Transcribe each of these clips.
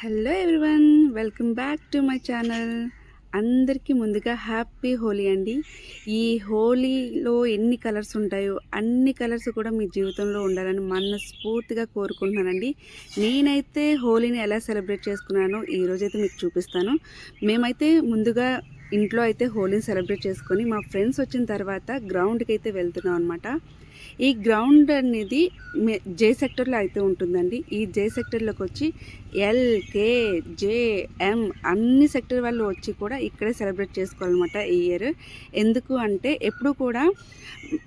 Hello everyone welcome back to my channel. అందరికీ ముందుగా happy Holi అండి. ఈ హోలీలో ఎన్ని కలర్స్ ఉంటాయో అన్ని కలర్స్ కూడా మీ జీవితంలో ఉండాలని మనస్ఫూర్తిగా కోరుకుంటున్నానండి. నేనైతే హోలీని ఎలా సెలబ్రేట్ చేసుకున్నానో ఈరోజైతే మీకు చూపిస్తాను. మేమైతే ముందుగా ఇంట్లో అయితే హోలీని సెలబ్రేట్ చేసుకొని మా ఫ్రెండ్స్ వచ్చిన తర్వాత గ్రౌండ్కి అయితే వెళ్తున్నాం అనమాట ఈ గ్రౌండ్ అనేది మే- జే సెక్టర్లో అయితే ఉంటుందండి. ఈ జే సెక్టర్లోకి వచ్చి ఎల్ కే జే ఎం అన్ని సెక్టర్ వాళ్ళు వచ్చి కూడా ఇక్కడే సెలబ్రేట్ చేసుకోవాలన్నమాట ఈ ఇయర్. ఎందుకు అంటే ఎప్పుడు కూడా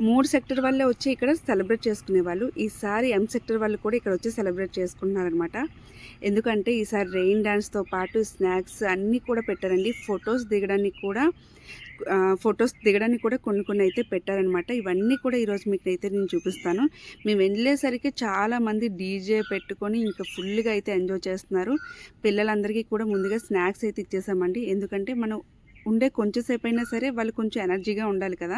మూడు సెక్టర్ వాళ్ళే వచ్చి ఇక్కడ సెలబ్రేట్ చేసుకునే వాళ్ళు ఈసారి ఎం సెక్టర్ వాళ్ళు కూడా ఇక్కడ వచ్చి సెలబ్రేట్ చేసుకుంటున్నారనమాట ఎందుకంటే ఈసారి రెయిన్ డ్యాన్స్తో పాటు స్నాక్స్ అన్నీ కూడా పెట్టారండి. ఫొటోస్ దిగడానికి కూడా ఫొటోస్ దిగడానికి కూడా కొన్ని కొన్ని అయితే పెట్టారనమాట. ఇవన్నీ కూడా ఈరోజు మీకు అయితే నేను చూపిస్తాను. మేము వెళ్ళేసరికి చాలామంది డీజే పెట్టుకొని ఇంకా ఫుల్గా అయితే ఎంజాయ్ చేస్తున్నారు. పిల్లలందరికీ కూడా ముందుగా స్నాక్స్ అయితే ఇచ్చేసామండి. ఎందుకంటే మనం ఉండే కొంచెంసేపు అయినా సరే వాళ్ళు కొంచెం ఎనర్జీగా ఉండాలి కదా.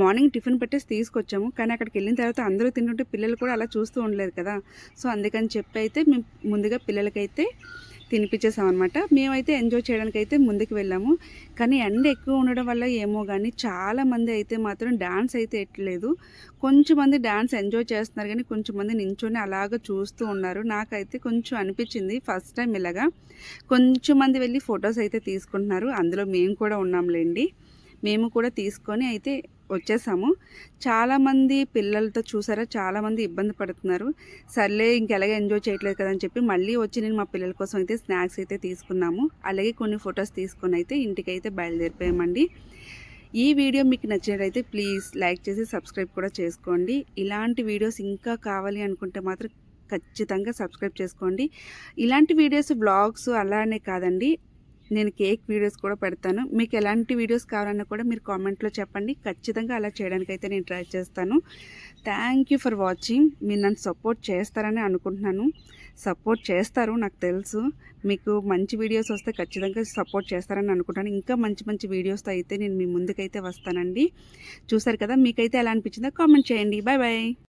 మార్నింగ్ టిఫిన్ పెట్టేసి తీసుకొచ్చాము. కానీ అక్కడికి వెళ్ళిన తర్వాత అందరూ తింటుంటే పిల్లలు కూడా అలా చూస్తూ ఉండలేదు కదా. సో అందుకని చెప్పి అయితే మేము ముందుగా పిల్లలకైతే తినిపించేసామన్నమాట. మేమైతే ఎంజాయ్ చేయడానికి అయితే ముందుకు వెళ్ళాము. కానీ ఎండ ఎక్కువ ఉండడం వల్ల ఏమో కానీ చాలామంది అయితే మాత్రం డ్యాన్స్ అయితే ఎట్లేదు కొంచెం మంది డ్యాన్స్ ఎంజాయ్ చేస్తున్నారు కానీ కొంచెం మంది నించొని అలాగ చూస్తూ ఉన్నారు. నాకైతే కొంచెం అనిపించింది ఫస్ట్ టైం ఇలాగా. కొంచెం మంది వెళ్ళి ఫొటోస్ అయితే తీసుకుంటున్నారు. అందులో మేము కూడా ఉన్నాంలేండి. మేము కూడా తీసుకొని అయితే వచ్చేసాము. చాలామంది పిల్లలతో చూసారా? చాలామంది ఇబ్బంది పడుతున్నారు. సర్లే ఇంకెలాగే ఎంజాయ్ చేయట్లేదు కదా అని చెప్పి మళ్ళీ వచ్చి నేను మా పిల్లల కోసం అయితే స్నాక్స్ అయితే తీసుకున్నాము. అలాగే కొన్ని ఫొటోస్ తీసుకొని అయితే ఇంటికి అయితే బయలుదేరిపోయామండి. ఈ వీడియో మీకు నచ్చినట్లయితే ప్లీజ్ లైక్ చేసి సబ్స్క్రైబ్ కూడా చేసుకోండి. ఇలాంటి వీడియోస్ ఇంకా కావాలి అనుకుంటే మాత్రం ఖచ్చితంగా సబ్స్క్రైబ్ చేసుకోండి. ఇలాంటి వీడియోస్ బ్లాగ్స్ అలానే కాదండి. నేను కేక్ వీడియోస్ కూడా పెడతాను. మీకు ఎలాంటి వీడియోస్ కావాలన్నా కూడా మీరు కామెంట్లో చెప్పండి. ఖచ్చితంగా అలా చేయడానికి అయితే నేను ట్రై చేస్తాను. థ్యాంక్ యూ ఫర్ వాచింగ్ మీరు నన్ను సపోర్ట్ చేస్తారని అనుకుంటున్నాను. సపోర్ట్ చేస్తారు నాకు తెలుసు. మీకు మంచి వీడియోస్ వస్తే ఖచ్చితంగా సపోర్ట్ చేస్తారని అనుకుంటాను ఇంకా మంచి మంచి వీడియోస్తో అయితే నేను మీ ముందుకైతే వస్తానండి. చూసారు కదా మీకైతే ఎలా అనిపించిందో కామెంట్ చేయండి. Bye bye